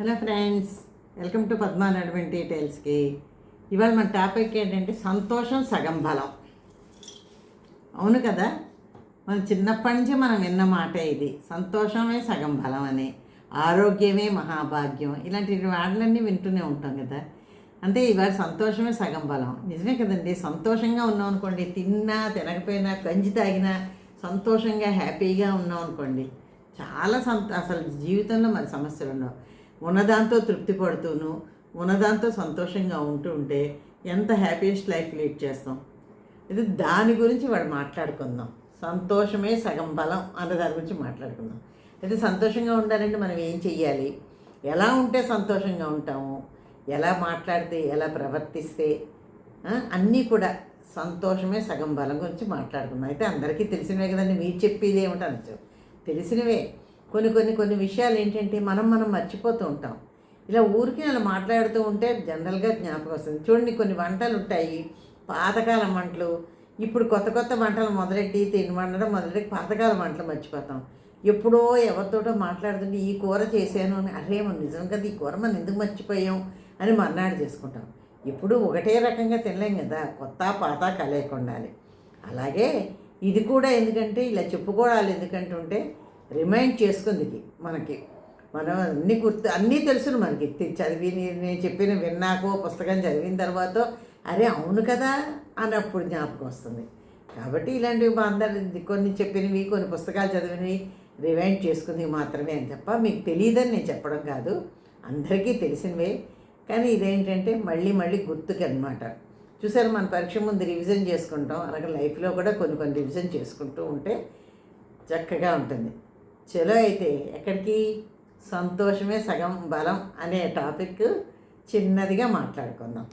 Hello friends welcome to Padma నడవెన్ డీటెయిల్స్కి ఇవాళ మన టాపిక్ ఏంటంటే సంతోషం సగం బలం. అవును కదా? మన చిన్నప్పటి నుంచి మనం విన్న మాట ఇది. సంతోషమే సగం బలం అని. ఆరోగ్యమే మహాభాగ్యం. ఇలాంటి వాటిలన్నీ వింటూనే ఉంటాం కదా? అంటే ఇవాళ సంతోషమే సగం బలం. నిజమే కదండి? సంతోషంగా ఉన్నాం అనుకోండి తిన్నా తినకపోయినా గంజి తాగినా సంతోషంగా హ్యాపీగా ఉన్నాం అనుకోండి చాలా సంత అసలు జీవితంలో మరి సమస్యలు ఉండవు. ఉన్నదాంతో తృప్తి పడుతూను ఉన్నదాంతో సంతోషంగా ఉంటూ ఉంటే ఎంత హ్యాపీయెస్ట్ లైఫ్ లీడ్ చేస్తాం? ఇది దాని గురించి వాడు మాట్లాడుకుందాం. సంతోషమే సగం బలం అన్న దాని గురించి మాట్లాడుకుందాం. అయితే సంతోషంగా ఉండాలంటే మనం ఏం చెయ్యాలి? ఎలా ఉంటే సంతోషంగా ఉంటాము? ఎలా మాట్లాడితే ఎలా ప్రవర్తిస్తే అన్నీ కూడా సంతోషమే సగం బలం గురించి మాట్లాడుకుందాం. అయితే అందరికీ తెలిసినవే కదండి మీరు చెప్పేది ఏమిటి అనొచ్చు తెలిసినవే. కొన్ని కొన్ని కొన్ని విషయాలు ఏంటంటే మనం మనం మర్చిపోతూ ఉంటాం. ఇలా ఊరికి అలా మాట్లాడుతూ ఉంటే జనరల్గా జ్ఞాపకం వస్తుంది. చూడండి కొన్ని వంటలు ఉంటాయి. పాతకాలం వంటలు. ఇప్పుడు కొత్త కొత్త వంటలు మొదలెట్టి తిని వండడం మొదలెట్టి పాతకాలం వంటలు మర్చిపోతాం. ఎప్పుడో ఎవరితోటో మాట్లాడుతుంటే ఈ కూర చేశాను అని అరే మనం నిజం కదా ఈ కూర మనం ఎందుకు మర్చిపోయాం అని మర్నాడు చేసుకుంటాం. ఇప్పుడు ఒకటే రకంగా తినలేం కదా కొత్త పాత కలయకుండాలి అలాగే ఇది కూడా ఎందుకంటే ఇలా చెప్పుకోవాలి ఎందుకంటే ఉంటే రిమైండ్ చేసుకుంది మనకి. మనం అన్ని గుర్తు అన్నీ తెలుసును మనకి. చదివి నేను చెప్పిన విన్నాకో పుస్తకం చదివిన తర్వాత అరే అవును కదా అన్నప్పుడు జ్ఞాపకం వస్తుంది. కాబట్టి ఇలాంటివి మా అందరి కొన్ని చెప్పినవి కొన్ని పుస్తకాలు చదివినవి రివైండ్ చేసుకుంది మాత్రమే అని తప్ప మీకు తెలియదని నేను చెప్పడం కాదు. అందరికీ తెలిసినవే. కానీ ఇదేంటంటే మళ్ళీ మళ్ళీ గుర్తుకి అనమాట చూసారు మన పరీక్ష ముందు రివిజన్ చేసుకుంటాం. అలాగే లైఫ్లో కూడా కొన్ని కొన్ని రివిజన్ చేసుకుంటూ ఉంటే చక్కగా ఉంటుంది. చలో అయితే ఎక్కడికి? సంతోషమే సగం బలం అనే టాపిక్ చిన్నదిగా మాట్లాడుకుందాం.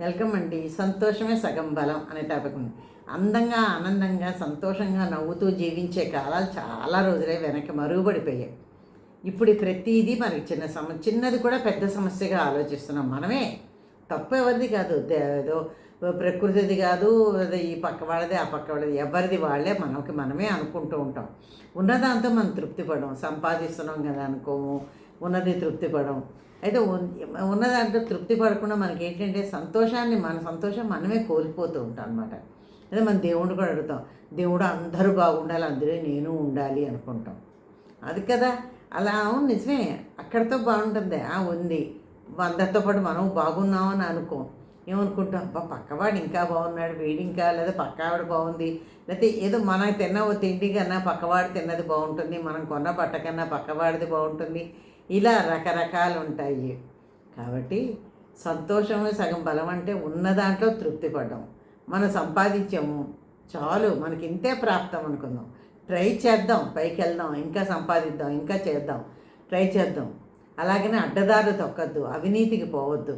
వెల్కమ్ అండి. సంతోషమే సగం బలం అనే టాపిక్ ఉంది. అందంగా ఆనందంగా సంతోషంగా నవ్వుతూ జీవించే కాలాలు చాలా రోజులే వెనక్కి మరుగుపడిపోయాయి. ఇప్పుడు ప్రతిదీ మనకి చిన్న సమ చిన్నది కూడా పెద్ద సమస్యగా ఆలోచిస్తున్నాం మనమే. తప్పు ఎవరిది కాదు. దే- ఏదో ప్రకృతిది కాదు ఈ పక్క వాళ్ళది ఆ పక్క వాళ్ళది ఎవరిది వాళ్ళే మనకి మనమే అనుకుంటూ ఉంటాం. ఉన్నదాంతో మనం తృప్తి పడం సంపాదిస్తున్నాం కదా అనుకోము ఉన్నది తృప్తి పడం అయితే ఉన్- ఉన్నదాంట్లో తృప్తి పడకుండా మనకి ఏంటంటే సంతోషాన్ని మన సంతోషం మనమే కోల్పోతూ ఉంటాం అనమాట అదే మన దేవుడు కూడా అడుగుతాం దేవుడు అందరూ బాగుండాలి అందరూ నేను ఉండాలి అనుకుంటాం. అది కదా. అలా అవును నిజమే. అక్కడితో బాగుంటుంది. ఆ ఉంది. అందరితో పాటు మనం బాగున్నామని అనుకో. ఏమనుకుంటాం అబ్బా పక్కవాడు ఇంకా బాగున్నాడు వీడి ఇంకా లేదా పక్కవాడు బాగుంది లేకపోతే ఏదో మనం తిన్న ఓ తిండి కన్నా పక్కవాడు తిన్నది బాగుంటుంది మనం కొన్న బట్ట కన్నా పక్కవాడిది బాగుంటుంది. ఇలా రకరకాలు ఉంటాయి. కాబట్టి సంతోషమే సగం బలం అంటే ఉన్న దాంట్లో తృప్తి పడ్డాం మనం సంపాదించాము చాలు మనకి ఇంతే ప్రాప్తం అనుకుందాం. ట్రై చేద్దాం పైకి వెళ్దాం ఇంకా సంపాదిద్దాం ఇంకా చేద్దాం ట్రై చేద్దాం. అలాగనే అడ్డదారు తొక్కద్దు అవినీతికి పోవద్దు.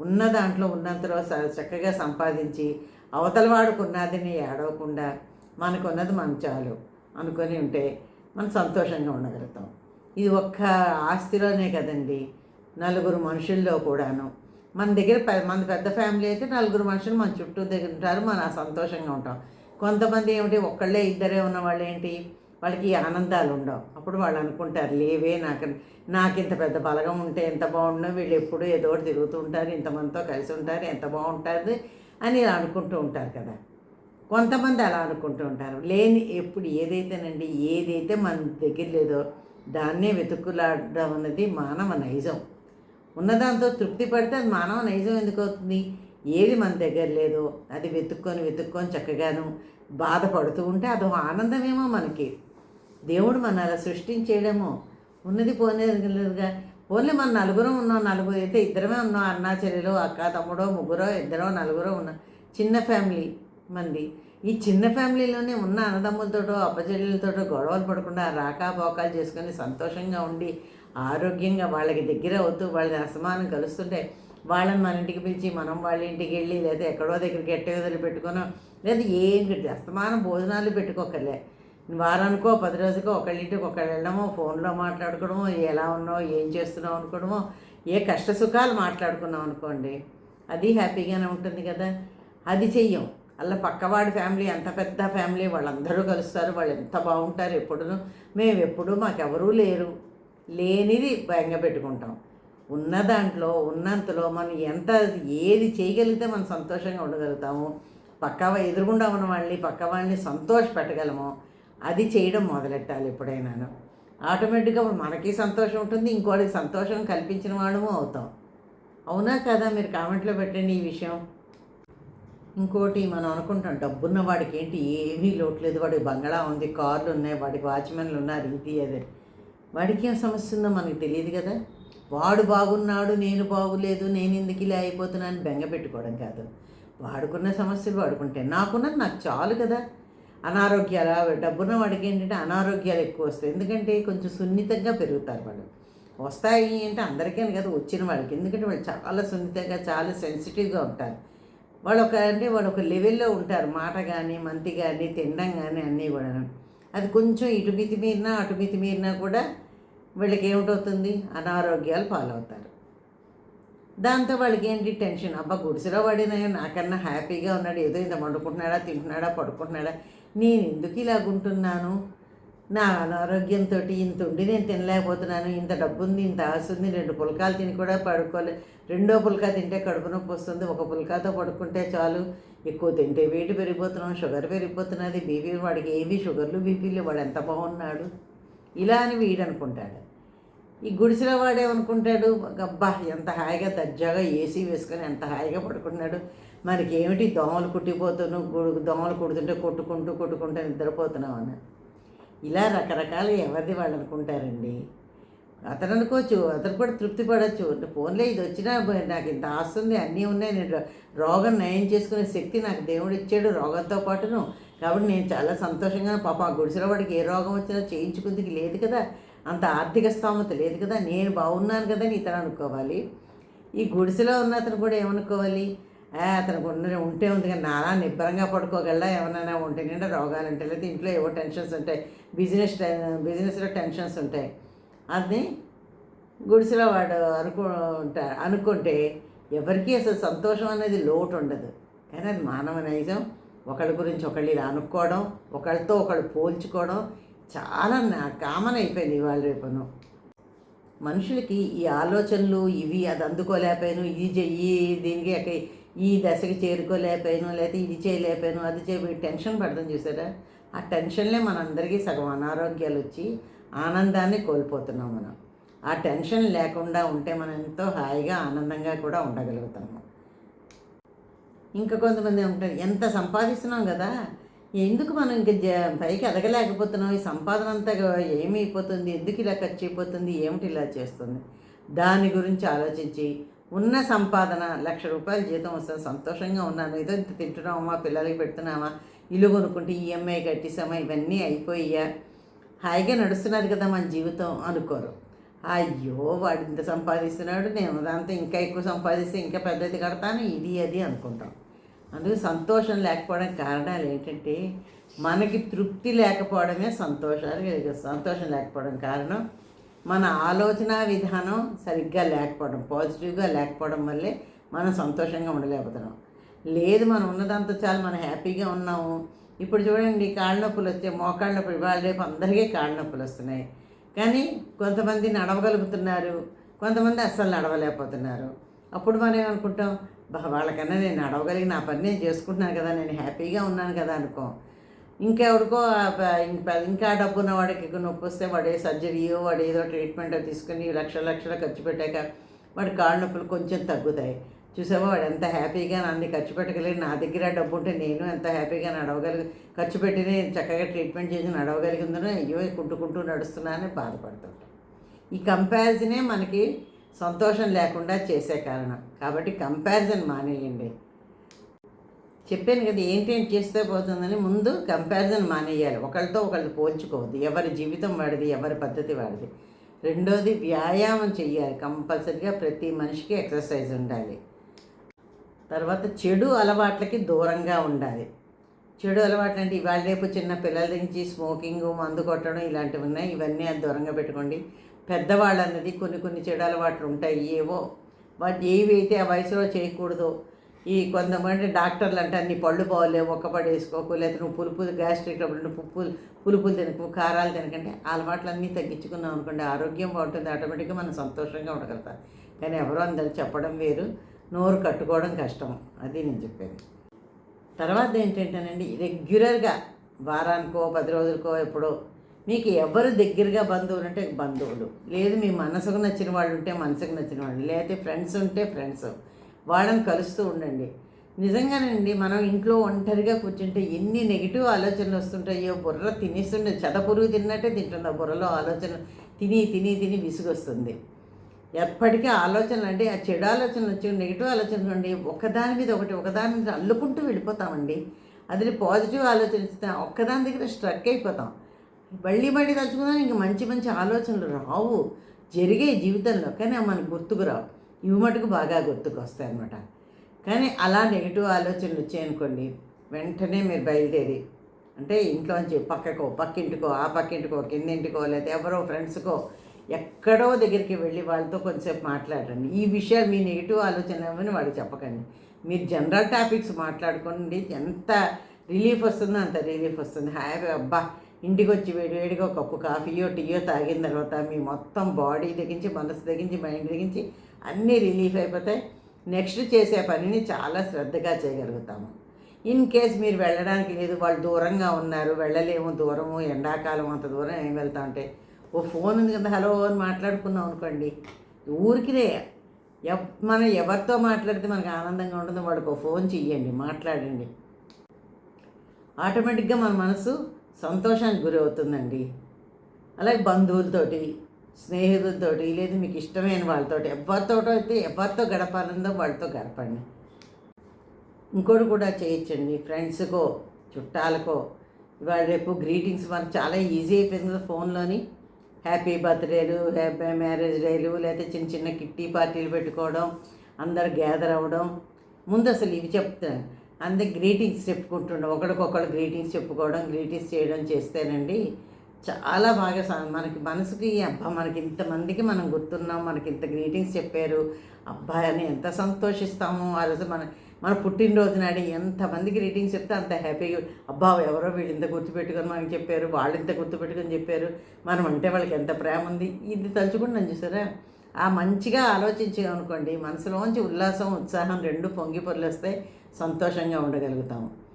ఉన్న దాంట్లో ఉన్నంతలో చక్కగా సంపాదించి అవతల వాడికి ఉన్నదిని ఏడవకుండా మనకున్నది మనం చాలు అనుకొని ఉంటే మనం సంతోషంగా ఉండగలుగుతాం. ఇది ఒక్క ఆస్తిలోనే కదండి. నలుగురు మనుషుల్లో కూడాను. మన దగ్గర మన పెద్ద ఫ్యామిలీ అయితే నలుగురు మనుషులు మన చుట్టూ దగ్గర ఉంటారు మన సంతోషంగా ఉంటాం. కొంతమంది ఏమిటి ఒక్కళ్ళే ఇద్దరే ఉన్న వాళ్ళు ఏంటి వాళ్ళకి ఆనందాలు ఉండవు. అప్పుడు వాళ్ళు అనుకుంటారు లేవే నాకు నాకు ఇంత పెద్ద బలగం ఉంటే ఎంత బాగుండో? వీళ్ళు ఎప్పుడు ఏదో ఒకటి తిరుగుతూ ఉంటారు ఇంతమందితో కలిసి ఉంటారు ఎంత బాగుంటుంది? అని ఇలా అనుకుంటూ ఉంటారు కదా. కొంతమంది అలా అనుకుంటూ ఉంటారు. లేని ఎప్పుడు ఏదైతేనండి ఏదైతే మన దగ్గర లేదో దాన్నే వెతుకులాడడం అన్నది మానవ నైజం. ఉన్నదాంతో తృప్తి పడితే అది మానవ నైజం ఎందుకు అవుతుంది? ఏది మన దగ్గర లేదో అది వెతుక్కొని వెతుక్కొని చక్కగాను బాధపడుతూ ఉంటే అదో ఆనందమేమో మనకి. దేవుడు మన అలా సృష్టించేయడము. ఉన్నది పోనేదిగా ఓన్లీ మన నలుగురం ఉన్నాం నలుగురు అయితే ఇద్దరమే ఉన్నాం అన్నా చెల్లెలు అక్క తమ్ముడో ముగ్గురో ఇద్దరో నలుగురో ఉన్నాం. చిన్న ఫ్యామిలీ మంది. ఈ చిన్న ఫ్యామిలీలోనే ఉన్న అన్నదమ్ములతోటో అప్పచెల్లెలతోటో గొడవలు పడకుండా రాకా పోకాలు చేసుకొని సంతోషంగా ఉండి ఆరోగ్యంగా వాళ్ళకి దగ్గర అవుతూ వాళ్ళని అసమానం కలుస్తుంటే వాళ్ళని మన ఇంటికి పిలిచి మనం వాళ్ళ ఇంటికి వెళ్ళి లేదా ఎక్కడో దగ్గర గట్టి వదిలి పెట్టుకునో లేదా ఏం అస్తమానం భోజనాలు పెట్టుకోకర్లే. వారానికో పది రోజుకో ఒకళ్ళింటికి ఒకళ్ళు వెళ్ళడమో ఫోన్లో మాట్లాడుకోవడమో ఎలా ఉన్నావు ఏం చేస్తున్నావు అనుకోవడమో ఏ కష్ట సుఖాలు మాట్లాడుకున్నాం అనుకోండి అది హ్యాపీగానే ఉంటుంది కదా. అది చెయ్యం. అలా పక్కవాడి ఫ్యామిలీ ఎంత పెద్ద ఫ్యామిలీ వాళ్ళందరూ కలుస్తారు వాళ్ళు ఎంత బాగుంటారు ఎప్పుడూ మేము ఎప్పుడు మాకెవరూ లేరు. లేనిది భయంగా పెట్టుకుంటాం. ఉన్న దాంట్లో ఉన్నంతలో మనం ఎంత ఏది చేయగలిగితే మనం సంతోషంగా ఉండగలుగుతాము. పక్క ఎదురుగుండా ఉన్న వాళ్ళని పక్క వాళ్ళని సంతోష పెట్టగలము అది చేయడం మొదలెట్టాలి ఎప్పుడైనాను. ఆటోమేటిక్గా మనకి సంతోషం ఉంటుంది ఇంకోటికి సంతోషం కల్పించిన వాళ్ళము అవుతాం. అవునా కదా? మీరు కామెంట్లో పెట్టండి ఈ విషయం. ఇంకోటి మనం అనుకుంటాం డబ్బున్న వాడికి ఏంటి ఏమీ లోట్లేదు వాడికి బంగళా ఉంది కార్లు ఉన్నాయి వాడికి వాచ్మెన్లు ఉన్నారు ఇది అదే. వాడికి ఏం సమస్య ఉందో మనకు తెలియదు కదా. వాడు బాగున్నాడు నేను బాగులేదు నేను ఎందుకు ఇలా అయిపోతున్నాను బెంగ పెట్టుకోవడం కాదు. వాడుకున్న సమస్యలు వాడుకుంటే నాకున్నది నాకు చాలు కదా. అనారోగ్యాలు డబ్బున్న వాడికి ఏంటంటే అనారోగ్యాలు ఎక్కువ వస్తాయి. ఎందుకంటే కొంచెం సున్నితంగా పెరుగుతారు వాళ్ళు వస్తాయి అంటే అందరికీ కదా వచ్చిన వాళ్ళకి ఎందుకంటే వాళ్ళు చాలా సున్నితంగా చాలా సెన్సిటివ్గా ఉంటారు. వాళ్ళు ఒక అంటే వాళ్ళు ఒక లెవెల్లో ఉంటారు. మాట కానీ మంతి కానీ తినడం కానీ అన్నీ కూడా అది కొంచెం ఇటు మితి మీరినా అటు మితి మీరినా కూడా వీళ్ళకి ఏమిటవుతుంది అనారోగ్యాలు పాలవుతారు. దాంతో వాళ్ళకి ఏంటి టెన్షన్? అబ్బా గుడిసెలో పడినా నాకన్నా హ్యాపీగా ఉన్నాడు. ఏదో ఇంత వండుకుంటున్నాడా తింటున్నాడా పడుకుంటున్నాడా? నేను ఎందుకు ఇలాగుంటున్నాను? నా అనారోగ్యంతో ఇంత ఉండి నేను తినలేకపోతున్నాను. ఇంత డబ్బు ఉంది ఇంత ఆశ ఉంది రెండు పుల్కాలు తిని కూడా పడుకోలే. రెండో పుల్కా తింటే కడుపు నొప్పి వస్తుంది. ఒక పుల్కాతో పడుకుంటే చాలు. ఎక్కువ తింటే వేడి పెరిగిపోతున్నాం షుగర్ పెరిగిపోతున్నది. బీపీ వాడికి ఏవి షుగర్లు బీపీలు వాడు ఎంత బాగున్నాడు? ఇలా అని వీడు అనుకుంటాడు ఈ గుడిసెలో వాడేమనుకుంటాడు? అబ్బా ఎంత హాయిగా దర్జాగా ఏసీ వేసుకొని ఎంత హాయిగా పడుకుంటున్నాడు మనకి ఏమిటి దోమలు కుట్టిపోతున్నావు దోమలు కుడుతుంటే కొట్టుకుంటూ కొట్టుకుంటూ నిద్రపోతున్నాం అని ఇలా రకరకాలు ఎవరిది వాళ్ళు అనుకుంటారండి. అతను అనుకోవచ్చు అతను కూడా తృప్తి పడవచ్చు ఫోన్లో ఇది వచ్చినా నాకు ఇంత ఆస్తుంది అన్నీ ఉన్నాయి నేను రోగం నయం చేసుకునే శక్తి నాకు దేవుడు ఇచ్చాడు రోగంతో పాటును. కాబట్టి నేను చాలా సంతోషంగా పాప ఆ గుడిసెలో వాడికి ఏ రోగం వచ్చినా చేయించుకుందికి లేదు కదా. అంత ఆర్థిక స్తోమత లేదు కదా. నేను బాగున్నాను కదా అని ఇతను అనుకోవాలి. ఈ గుడిసెలో ఉన్న అతను కూడా ఏమనుకోవాలి? అతను అతనికి ఉంటే ఉంది కానీ నాలా నిబ్బరంగా పడుకోగలరా ఏమైనా ఉంటే నిండా రోగాలు ఉంటాయి. లేదా ఇంట్లో ఏవో టెన్షన్స్ ఉంటాయి. బిజినెస్ బిజినెస్లో టెన్షన్స్ ఉంటాయి. అది గుడిసెలో వాడు అనుకుంటారు అనుకుంటే ఎవరికీ అసలు సంతోషం అనేది లోటు ఉండదు. కానీ అది మానవ నైజం. ఒకళ్ళ గురించి ఒకళ్ళు ఇలా అనుకోవడం ఒకళ్ళతో ఒకళ్ళు పోల్చుకోవడం చాలా నా కామన్ అయిపోయింది ఇవాళ రేపును. మనుషులకి ఈ ఆలోచనలు ఇవి అది అందుకోలేకపోయాను ఇది చెయ్యి దీనికి ఎక్క- ఈ దశకి చేరుకోలేకపోయాను లేకపోతే ఇది చేయలేకపోయాను అది చేయబోయి టెన్షన్ పడతాం చూసారా? ఆ టెన్షన్లే మనందరికీ సగం అనారోగ్యాలు వచ్చి ఆనందాన్ని కోల్పోతున్నాం మనం. ఆ టెన్షన్ లేకుండా ఉంటే మనం ఎంతో హాయిగా ఆనందంగా కూడా ఉండగలుగుతాము. ఇంకా కొంతమంది ఉంటారు ఎంత సంపాదిస్తున్నాం కదా? ఎందుకు మనం ఇంక జ పైకి ఎదగలేకపోతున్నాం? ఈ సంపాదన అంతా ఏమైపోతుంది? ఎందుకు ఇలా ఖర్చు అయిపోతుంది? ఏమిటి ఇలా చేస్తుంది? దాని గురించి ఆలోచించి ఉన్న సంపాదన లక్ష రూపాయల జీతం వస్తుంది సంతోషంగా ఉన్నాను. ఏదో ఇంత తింటున్నామా పిల్లలకి పెడుతున్నామా ఇల్లు కొనుక్కుంటే ఈఎంఐ కట్టేసామా ఇవన్నీ అయిపోయా హాయిగా నడుస్తున్నది కదా మన జీవితం అనుకోరు. అయ్యో వాడు ఇంత సంపాదిస్తున్నాడు నేను దాంతో ఇంకా ఎక్కువ సంపాదిస్తే ఇంకా పెద్దది కడతాను ఇది అది అనుకుంటాం. అందుకు సంతోషం లేకపోవడం కారణాలు ఏంటంటే మనకి తృప్తి లేకపోవడమే సంతోషాలు సంతోషం లేకపోవడం కారణం. మన ఆలోచన విధానం సరిగ్గా లేకపోవడం పాజిటివ్గా లేకపోవడం వల్లే మనం సంతోషంగా ఉండలేకపోతున్నాం. లేదు మనం ఉన్నదంతా చాలు మనం హ్యాపీగా ఉన్నాము. ఇప్పుడు చూడండి కాళ్ళ నొప్పులు వచ్చాయి మోకాళ్ళ నొప్పులు ఇవాళ రేపు అందరికీ కాళ్ళ నొప్పులు వస్తున్నాయి. కానీ కొంతమంది నడవగలుగుతున్నారు కొంతమంది అస్సలు నడవలేకపోతున్నారు. అప్పుడు మనం ఏమనుకుంటాం వాళ్ళకన్నా నేను నడవగలిగి నా పని నేను చేసుకుంటున్నాను కదా నేను హ్యాపీగా ఉన్నాను కదా అనుకో. ఇంకెవరికో ఇంకా డబ్బు ఉన్న వాడికి నొప్పి వస్తే వాడు ఏ సర్జరీయో వాడు ఏదో ట్రీట్మెంట్ తీసుకుని లక్షల లక్షలు ఖర్చు పెట్టాక వాడి కాళ్ళ నొప్పులు కొంచెం తగ్గుతాయి. చూసావా? వాడు ఎంత హ్యాపీగా అన్ని ఖర్చు పెట్టగలిగి నా దగ్గర డబ్బు ఉంటే నేను ఎంత హ్యాపీగా నడవగలిగి ఖర్చు పెట్టి నేను చక్కగా ట్రీట్మెంట్ చేసి నడవగలిగిందనో అయ్యో కుంటుకుంటూ నడుస్తున్నానని బాధపడుతుంటాం ఈ కంపారిజనే మనకి సంతోషం లేకుండా చేసే కారణం. కాబట్టి కంపారిజన్ మానేయండి. చెప్పాను కదా ఏంటేంటి చేస్తే పోతుందని ముందు కంపారిజన్ మానేయాలి. ఒకళ్ళతో ఒకళ్ళు పోల్చుకోవద్దు. ఎవరి జీవితం వాడిది ఎవరి పద్ధతి వాడిది. రెండోది వ్యాయామం చెయ్యాలి. కంపల్సరిగా ప్రతి మనిషికి ఎక్సర్సైజ్ ఉండాలి. తర్వాత చెడు అలవాట్లకి దూరంగా ఉండాలి. చెడు అలవాట్లు అంటే ఇవాళ రేపు చిన్న పిల్లల నుంచి స్మోకింగ్ మందు కొట్టడం ఇలాంటివి ఉన్నాయి. ఇవన్నీ అది దూరంగా పెట్టుకోండి. పెద్దవాళ్ళు అన్నది కొన్ని కొన్ని చెడు అలవాట్లు ఉంటాయి ఏవో. వాటి ఏవి అయితే ఆ వయసులో చేయకూడదో ఈ కొంతమంది డాక్టర్లు అంటే అన్ని పళ్ళు బాగోలేవు ఒక్క పడి వేసుకోకు లేకపోతే నువ్వు పులుపు గ్యాస్ట్రిక్ అప్పుడు పుప్పులు పులుపులు తినకు కారాలు తినకంటే అలవాట్లన్నీ తగ్గించుకున్నాం అనుకోండి ఆరోగ్యం బాగుంటుంది ఆటోమేటిక్గా మనం సంతోషంగా ఉండగలుగుతాం. కానీ ఎవరో అందరూ చెప్పడం వేరు నోరు కట్టుకోవడం కష్టం అది నేను చెప్పేది. తర్వాత ఏంటంటేనండి రెగ్యులర్గా వారానికో పది రోజులకో ఎప్పుడో మీకు ఎవరు దగ్గరగా బంధువులు ఉంటే బంధువులు. లేదు మీ మనసుకు నచ్చిన వాళ్ళు ఉంటే మనసుకు నచ్చిన వాళ్ళు లేకపోతే ఫ్రెండ్స్ ఉంటే ఫ్రెండ్స్ వాళ్ళని కలుస్తూ ఉండండి. నిజంగానండి మనం ఇంట్లో ఒంటరిగా కూర్చుంటే ఎన్ని నెగిటివ్ ఆలోచనలు వస్తుంటాయో బుర్ర తినేస్తుండే చెదపురుగు తిన్నట్టే తింటుంది ఆ బుర్రలో ఆలోచనలు తిని తిని తిని విసుగొస్తుంది. ఎప్పటికీ ఆలోచనలు అంటే ఆ చెడు ఆలోచనలు వచ్చి నెగిటివ్ ఆలోచనలు ఉండి ఒకదాని మీద ఒకటి ఒకదాని మీద అల్లుకుంటూ వెళ్ళిపోతామండి. అది పాజిటివ్ ఆలోచన ఇస్తే ఒక్కదాని దగ్గర స్ట్రక్ అయిపోతాం. మళ్ళీ మళ్ళీ తలుచుకుందాం ఇంక మంచి మంచి ఆలోచనలు రావు. జరిగే జీవితంలో కానీ మనకు గుర్తుకు రావు. ఇవి మటుకు బాగా గుర్తుకొస్తాయి అనమాట అన్నమాట కానీ అలా నెగిటివ్ ఆలోచనలు వచ్చాయనుకోండి వెంటనే మీరు బయలుదేరి అంటే ఇంట్లోంచి పక్కకో పక్కింటికో ఆ పక్కింటికో కిందింటికో లేకపోతే ఎవరో ఫ్రెండ్స్కో ఎక్కడో దగ్గరికి వెళ్ళి వాళ్ళతో కొంచెంసేపు మాట్లాడండి. ఈ విషయాలు మీ నెగిటివ్ ఆలోచన ఏమని వాడికి చెప్పకండి. మీరు జనరల్ టాపిక్స్ మాట్లాడుకోండి ఎంత రిలీఫ్ వస్తుందో అంత రిలీఫ్ వస్తుంది. హ్యాపీ అబ్బా ఇంటికి వచ్చి వేడి వేడిగా కప్పు కాఫీయో టీయో తాగిన తర్వాత మీ మొత్తం బాడీ దగ్గించి మనసు దగ్గించి మైండ్ దగ్గించి అన్నీ రిలీఫ్ అయిపోతాయి నెక్స్ట్ చేసే పనిని చాలా శ్రద్ధగా చేయగలుగుతాము. ఇన్ కేస్ మీరు వెళ్ళడానికి లేదు వాళ్ళు దూరంగా ఉన్నారు వెళ్ళలేము దూరము ఎండాకాలం అంత దూరం ఏం వెళ్తా ఉంటే ఓ ఫోన్ ఉంది కదా హలో అని మాట్లాడుకున్నాం అనుకోండి. ఊరికినే ఎవ్ మనం ఎవరితో మాట్లాడితే మనకు ఆనందంగా ఉంటుందో వాడికి ఒక ఫోన్ చెయ్యండి మాట్లాడండి. ఆటోమేటిక్గా మన మనసు సంతోషానికి గురి అవుతుందండి. అలాగే బంధువులతోటి స్నేహితులతోటి లేదు మీకు ఇష్టమైన వాళ్ళతోటి ఎవరితో అయితే ఎవరితో గడపాలందో వాళ్ళతో గడపండి. ఇంకోటి కూడా చేయొచ్చండి ఫ్రెండ్స్కో చుట్టాలకో. ఇవాళ రేపు గ్రీటింగ్స్ మనకు చాలా ఈజీ అయిపోయింది కదా ఫోన్లోని. హ్యాపీ బర్త్డేలు హ్యాపీ మ్యారేజ్ డేలు లేకపోతే చిన్న చిన్న కిట్టి పార్టీలు పెట్టుకోవడం అందరు గ్యాదర్ అవ్వడం. ముందు అసలు ఇవి చెప్తాను. అందరికి గ్రీటింగ్స్ చెప్పుకుంటుండే ఒకరికొకరు గ్రీటింగ్స్ చెప్పుకోవడం గ్రీటింగ్స్ చేయడం చేస్తేనండి చాలా బాగా మనకి మనసుకి అబ్బా మనకి ఇంతమందికి మనం గుర్తున్నాం మనకి ఇంత గ్రీటింగ్స్ చెప్పారు. అబ్బా అని ఎంత సంతోషిస్తాము. ఆ రోజు మన మన పుట్టినరోజు నాడు ఎంతమంది గ్రీటింగ్స్ చెప్తే అంత హ్యాపీగా అబ్బా ఎవరో వీళ్ళు ఇంత గుర్తుపెట్టుకొని మనకి చెప్పారు వాళ్ళు ఇంత గుర్తుపెట్టుకొని చెప్పారు. మనం అంటే వాళ్ళకి ఎంత ప్రేమ ఉంది. ఇది తలుచుకుంటున్నాను చూసారా? ఆ మంచిగా ఆలోచించామనుకోండి మనసులోంచి ఉల్లాసం ఉత్సాహం రెండు పొంగి పొర్లేస్తాయి సంతోషంగా ఉండగలుగుతాము.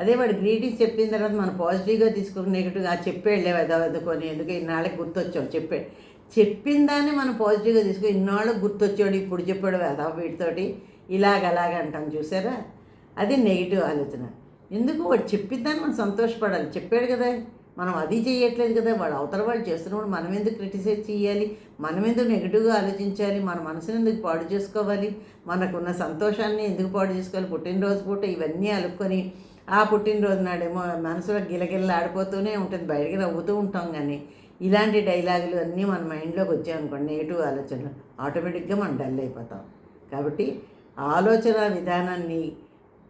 అదే వాడు గ్రీటింగ్స్ చెప్పిన తర్వాత మనం పాజిటివ్గా తీసుకుని నెగిటివ్గా చెప్పేళ్ళే వెదవెదుకొని ఎందుకు ఇన్నాళ్ళకి గుర్తొచ్చావు? చెప్పాడు చెప్పిన దాన్ని మనం పాజిటివ్గా తీసుకుని ఇన్నాళ్ళకి గుర్తొచ్చాడు ఇప్పుడు చెప్పాడు వెదవ వీటితోటి ఇలాగ అలాగ అంటాం చూసారా? అది నెగిటివ్ ఆలోచన. ఎందుకు? వాడు చెప్పిన దాన్ని మనం సంతోషపడాలి. చెప్పాడు కదా మనం అది చేయట్లేదు కదా వాడు అవతల వాళ్ళు చేస్తున్నప్పుడు మనం ఎందుకు క్రిటిసైజ్ చేయాలి? మనం ఎందుకు నెగిటివ్గా ఆలోచించాలి? మన మనసుని ఎందుకు పాడు చేసుకోవాలి? మనకున్న సంతోషాన్ని ఎందుకు పాడు చేసుకోవాలి? పుట్టినరోజు పూట ఇవన్నీ అలుక్కొని ఆ పుట్టినరోజు నాడేమో మనసులో గిలగిల్ల ఆడిపోతూనే ఉంటుంది బయటికి నవ్వుతూ ఉంటాం కానీ ఇలాంటి డైలాగులు అన్నీ మన మైండ్లోకి వచ్చాయనుకోండి నెగిటివ్ ఆలోచనలు? ఆటోమేటిక్గా మనం డల్ అయిపోతాం. కాబట్టి ఆలోచన విధానాన్ని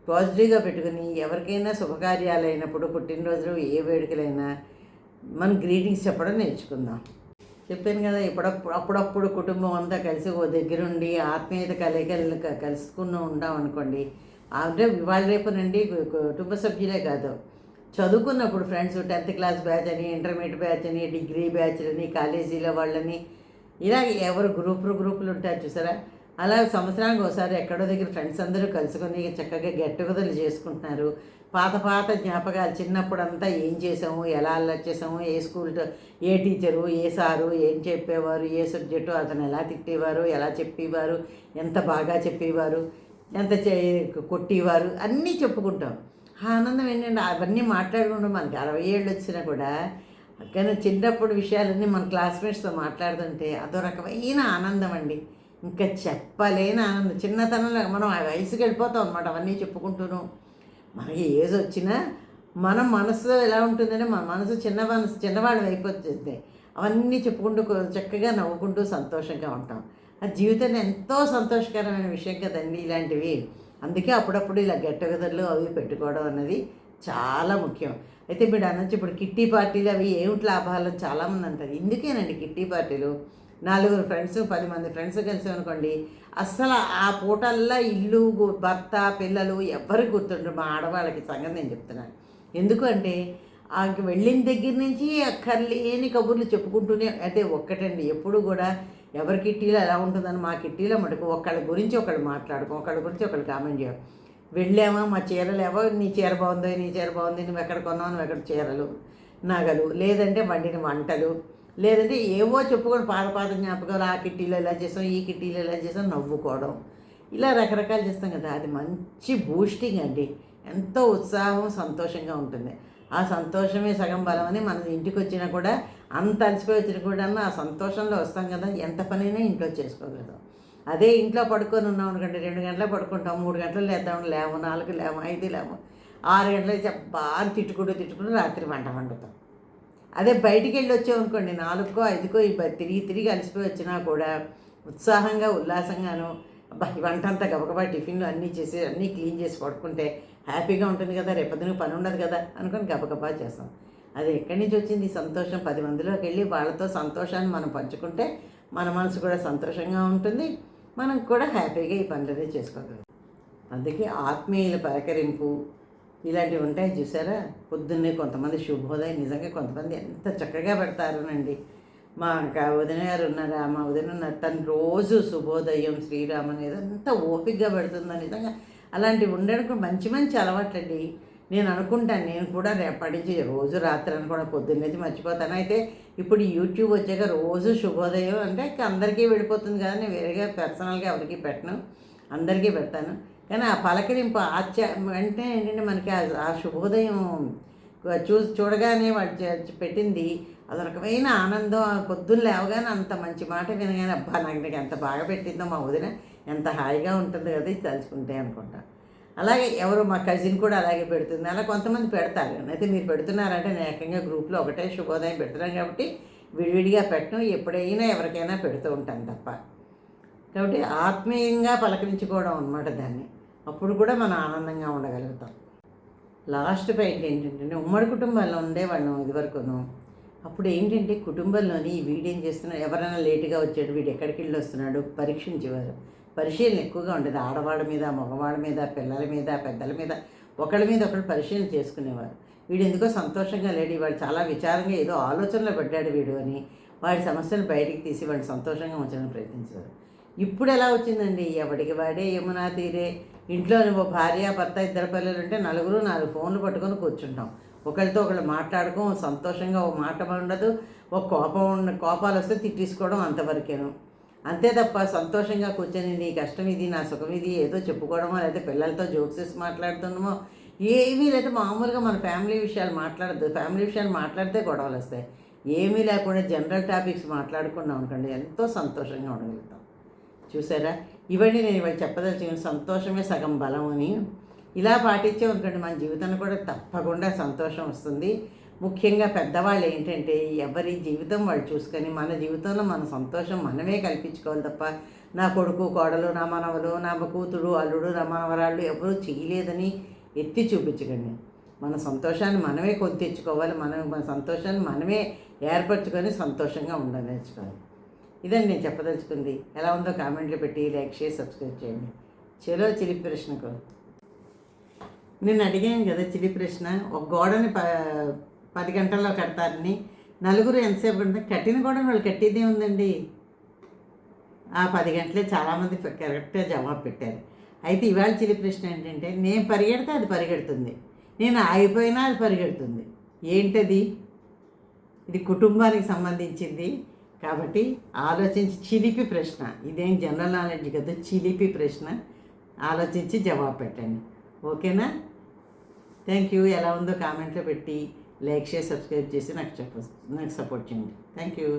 పాజిటివ్గా పెట్టుకుని ఎవరికైనా శుభకార్యాలు అయినప్పుడు పుట్టినరోజులు ఏ వేడుకలైనా మనం గ్రీటింగ్స్ చెప్పడం నేర్చుకుందాం. చెప్పాను కదా ఇప్పుడప్పుడు అప్పుడప్పుడు కుటుంబం అంతా కలిసి ఓ దగ్గరుండి ఆత్మీయత కలయికలు కలుసుకుని ఉంటాం అనుకోండి అంటే ఇవాళ రేపు నుండి కుటుంబ సభ్యులే కాదు. చదువుకున్నప్పుడు ఫ్రెండ్స్ టెన్త్ క్లాస్ బ్యాచ్ అని ఇంటర్మీడియట్ బ్యాచ్ అని డిగ్రీ బ్యాచ్లని కాలేజీలో వాళ్ళని ఇలా ఎవరు గ్రూపులు గ్రూపులు ఉంటారు చూసారా? అలా సంవత్సరానికి ఒకసారి ఎక్కడో దగ్గర ఫ్రెండ్స్ అందరూ కలుసుకొని చక్కగా గెట్ టుగెదర్లు చేసుకుంటున్నారు. పాత పాత జ్ఞాపకాలు చిన్నప్పుడు అంతా ఏం చేసాము ఎలా అల్లరి చేసాము ఏ స్కూల్ ఏ టీచరు ఏ సారు ఏం చెప్పేవారు ఏ సబ్జెక్టు అతను ఎలా తిట్టేవారు ఎలా చెప్పేవారు ఎంత బాగా చెప్పేవారు ఎంత చే కొట్టేవారు అన్నీ చెప్పుకుంటాం. ఆ ఆనందం ఏంటంటే అవన్నీ మాట్లాడుకుంటాం మనకి అరవై ఏళ్ళు వచ్చినా కూడా కానీ చిన్నప్పుడు విషయాలన్నీ మన క్లాస్మేట్స్తో మాట్లాడుతుంటే అదో రకమైన ఆనందం అండి. ఇంకా చెప్పలేని ఆనందం. చిన్నతనంలో మనం ఆ వయసుకి వెళ్ళిపోతాం అనమాట అవన్నీ చెప్పుకుంటూను. మనకి ఏజ్ వచ్చినా మన మనసులో ఎలా ఉంటుందంటే మన మనసు చిన్న మనసు చిన్నవాళ్ళు అయిపోతుంది అవన్నీ చెప్పుకుంటూ చక్కగా నవ్వుకుంటూ సంతోషంగా ఉంటాం. ఆ జీవితాన్ని ఎంతో సంతోషకరమైన విషయం కదండి ఇలాంటివి. అందుకే అప్పుడప్పుడు ఇలా గెట్ అవి పెట్టుకోవడం అన్నది చాలా ముఖ్యం. అయితే మీరు అనొచ్చు ఇప్పుడు కిట్టి పార్టీలు అవి ఏమిటి లాభాలు చాలామంది అంటారు. ఇందుకేనండి కిట్టి పార్టీలు. నాలుగురు ఫ్రెండ్స్ పది మంది ఫ్రెండ్స్ కలిసి అనుకోండి అస్సలు ఆ పూటల్లా ఇల్లు భర్త పిల్లలు ఎవ్వరికి గుర్తుండ్రు. మా ఆడవాళ్ళకి సంగతి నేను చెప్తున్నాను. ఎందుకంటే ఆ వెళ్ళిన దగ్గర నుంచి అక్కర్లేని కబుర్లు చెప్పుకుంటూనే అయితే ఒక్కటండి ఎప్పుడు కూడా ఎవరి కిట్టీలో ఎలా ఉంటుందని మా కిట్టీలో మటుకు ఒకళ్ళ గురించి ఒకళ్ళు మాట్లాడుకో ఒకళ్ళ గురించి ఒకళ్ళు కామెంట్ చేయం. వెళ్ళామా మా చీరలు ఏవో నీ చీర బాగుందో? నీ చీర బాగుంది? నువ్వు ఎక్కడ కొన్నావు? నువ్వు ఎక్కడ చీరలు? నగలు లేదంటే వండిన వంటలు. లేదంటే ఏవో చెప్పుకొని పాత పాత జ్ఞాపకాలు ఆ కిట్టీలో ఇలా చేసాం ఈ కిట్టీలో ఇలా చేసాం నవ్వుకోవడం. ఇలా రకరకాలు చేస్తాం కదా అది మంచి బూస్టింగ్ అండి. ఎంతో ఉత్సాహం సంతోషంగా ఉంటుంది. ఆ సంతోషమే సగం బలం అని మనం ఇంటికి వచ్చినా కూడా అంత అలసిపోయి వచ్చిన కూడా ఆ సంతోషంలో వస్తాం కదా ఎంత పనైనా ఇంట్లో చేసుకోగలుగుతాం అదే ఇంట్లో పడుకొని ఉన్నాం అనుకోండి రెండు గంటల పడుకుంటాం మూడు గంటలు లేద్దాం లేము నాలుగు లేము ఐదు లేము ఆరు గంటలు బాగా తిట్టుకుంటూ తిట్టుకుంటూ రాత్రి వంట వండుతాం. అదే బయటికి వెళ్ళి వచ్చామనుకోండి నాలుగుకో ఐదుకో ఈ తిరిగి తిరిగి అలసిపోయి వచ్చినా కూడా ఉత్సాహంగా ఉల్లాసంగాను వంట అంతా గబగబా టిఫిన్లు అన్నీ చేసి అన్నీ క్లీన్ చేసి పడుకుంటే హ్యాపీగా ఉంటుంది కదా రేపొద్దున పని ఉండదు కదా అనుకొని గబగబా చేస్తాం. అది ఎక్కడి నుంచి వచ్చింది? ఈ సంతోషం పది మందిలోకి వెళ్ళి వాళ్ళతో సంతోషాన్ని మనం పంచుకుంటే మన మనసు కూడా సంతోషంగా ఉంటుంది. మనం కూడా హ్యాపీగా ఈ పనులనే చేసుకోగలం. అందుకే ఆత్మీయుల పలకరింపు ఇలాంటివి ఉంటాయి చూసారా? పొద్దున్నే కొంతమంది శుభోదయం నిజంగా కొంతమంది ఎంత చక్కగా పెడతారునండి. మా ఇంకా వదిన గారు ఉన్నారా మా వదిన ఉన్నారు. తను రోజు శుభోదయం శ్రీరామ్ అనేది అంత ఓపికగా పెడుతుందని నిజంగా అలాంటివి ఉండడానికి కూడా మంచి మంచి అలవాట్లండి. నేను అనుకుంటాను నేను కూడా రేపటి నుంచి రోజు రాత్రి అని కూడా పొద్దున్నేది మర్చిపోతాను. అయితే ఇప్పుడు యూట్యూబ్ వచ్చాక రోజు శుభోదయం అంటే అందరికీ వెళ్ళిపోతుంది కదా నేను వేరేగా పర్సనల్గా ఎవరికి పెట్టను అందరికీ పెడతాను. కానీ ఆ పలకరింపు ఆచ వెంటనే ఏంటంటే మనకి ఆ- శుభోదయం చూ చూడగానే వాడు పెట్టింది అది రకమైన ఆనందం. పొద్దున్న లేవగానే అంత మంచి మాట వినగానే అబ్బా నాకు నాకు ఎంత బాగా పెట్టిందో మా వదిన ఎంత హాయిగా ఉంటుంది కదా ఇది తలుచుకుంటే అనుకుంటా. అలాగే ఎవరు మా కజిన్ కూడా అలాగే పెడుతుంది. అలా కొంతమంది పెడతారు. అయితే మీరు పెడుతున్నారంటే నేను ఏకంగా గ్రూప్లో ఒకటే శుభోదయం పెడుతున్నాను కాబట్టి విడివిడిగా పెట్టను. ఎప్పుడైనా ఎవరికైనా పెడుతూ ఉంటాను తప్ప. కాబట్టి ఆత్మీయంగా పలకరించుకోవడం అనమాట దాన్ని. అప్పుడు కూడా మనం ఆనందంగా ఉండగలుగుతాం. లాస్ట్ పాయింట్ ఏంటంటే ఉమ్మడి కుటుంబాల్లో ఉండేవాళ్ళం ఇదివరకును. అప్పుడు ఏంటంటే కుటుంబంలోని వీడేం చేస్తున్నాడు? ఎవరైనా లేటుగా వచ్చాడు వీడు ఎక్కడికి వెళ్ళి వస్తున్నాడు? పరీక్షించేవారు. పరిశీలన ఎక్కువగా ఉండేది. ఆడవాళ్ళ మీద మగవాళ్ళ మీద పిల్లల మీద పెద్దల మీద ఒకళ్ళ మీద ఒకళ్ళు పరిశీలన చేసుకునేవారు. వీడు ఎందుకో సంతోషంగా లేడు. వాడు చాలా విచారంగా ఏదో ఆలోచనలో పడ్డాడు వీడు అని వాడి సమస్యలు బయటికి తీసి వాడిని సంతోషంగా ఉంచడానికి ప్రయత్నించారు ఇప్పుడు ఎలా వచ్చిందండి? ఎవడికి వాడే యమునా తీరే? ఇంట్లో ఓ భార్య భర్త ఇద్దరు పిల్లలు ఉంటే నలుగురు నాలుగు ఫోన్లు పట్టుకొని కూర్చుంటాం. ఒకరితో ఒకళ్ళు మాట్లాడుకోం. సంతోషంగా ఓ మాట ఉండదు. ఒక కోపం ఉన్న కోపాలు వస్తే తిట్టేసుకోవడం అంతవరకేను. అంతే తప్ప సంతోషంగా కూర్చొని నీ కష్టం ఇది నా సుఖం ఇది ఏదో చెప్పుకోవడమో లేకపోతే పిల్లలతో జోక్స్ వేసి మాట్లాడుతున్నామో ఏమీ లేదా. మామూలుగా మన ఫ్యామిలీ విషయాలు మాట్లాడద్దు. ఫ్యామిలీ విషయాలు మాట్లాడితే గొడవలు వస్తాయి. ఏమీ లేకుండా జనరల్ టాపిక్స్ మాట్లాడుకున్నాం అనుకోండి ఎంతో సంతోషంగా ఉండగలుగుతాం. చూసారా? ఇవన్నీ నేను ఇవాళ చెప్పదలుచుకున్న సంతోషమే సగం బలం అని. ఇలా పాటించే అనుకోండి మన జీవితంలో కూడా తప్పకుండా సంతోషం వస్తుంది. ముఖ్యంగా పెద్దవాళ్ళు ఏంటంటే ఎవరి జీవితం వాళ్ళు చూసుకొని మన జీవితంలో మన సంతోషం మనమే కల్పించుకోవాలి తప్ప నా కొడుకు కోడలు నా మనవలు నా కూతురు అల్లుడు నా మనవరాళ్ళు ఎవరూ చేయలేదని ఎత్తి చూపించకండి. మన సంతోషాన్ని మనమే కొని తెచ్చుకోవాలి. మనం మన సంతోషాన్ని మనమే ఏర్పరచుకొని సంతోషంగా ఉండాలి నేర్చుకోవాలి ఇదండి నేను చెప్పదలుచుకుంది. ఎలా ఉందో కామెంట్లు పెట్టి లైక్ చేసి సబ్స్క్రైబ్ చేయండి. చలో చిలిపి ప్రశ్నకు. నేను అడిగాను కదా చిలిపి ప్రశ్న. ఒక గోడని ప పది గంటల్లో కడతారని నలుగురు ఎంతసేపు కడతారు కట్టిన కూడా వాళ్ళు కట్టేదే ఉందండి. ఆ పది గంటలే చాలామంది కరెక్ట్గా జవాబు పెట్టారు. అయితే ఇవాళ చిలి ప్రశ్న ఏంటంటే నేను పరిగెడితే అది పరిగెడుతుంది. నేను ఆగిపోయినా అది పరిగెడుతుంది. ఏంటది? ఇది కుటుంబానికి సంబంధించింది కాబట్టి ఆలోచించి చిలిపి ప్రశ్న. ఇదేం జనరల్ నాలెడ్జ్ కదా చిలిపి ప్రశ్న. ఆలోచించి జవాబు పెట్టండి. ఓకేనా? Thank you. ఎలా ఉందో కామెంట్లో పెట్టి లైక్ చేసి సబ్స్క్రైబ్ చేసి నాకు చెప్ప నాకు సపోర్ట్ చేయండి. Thank you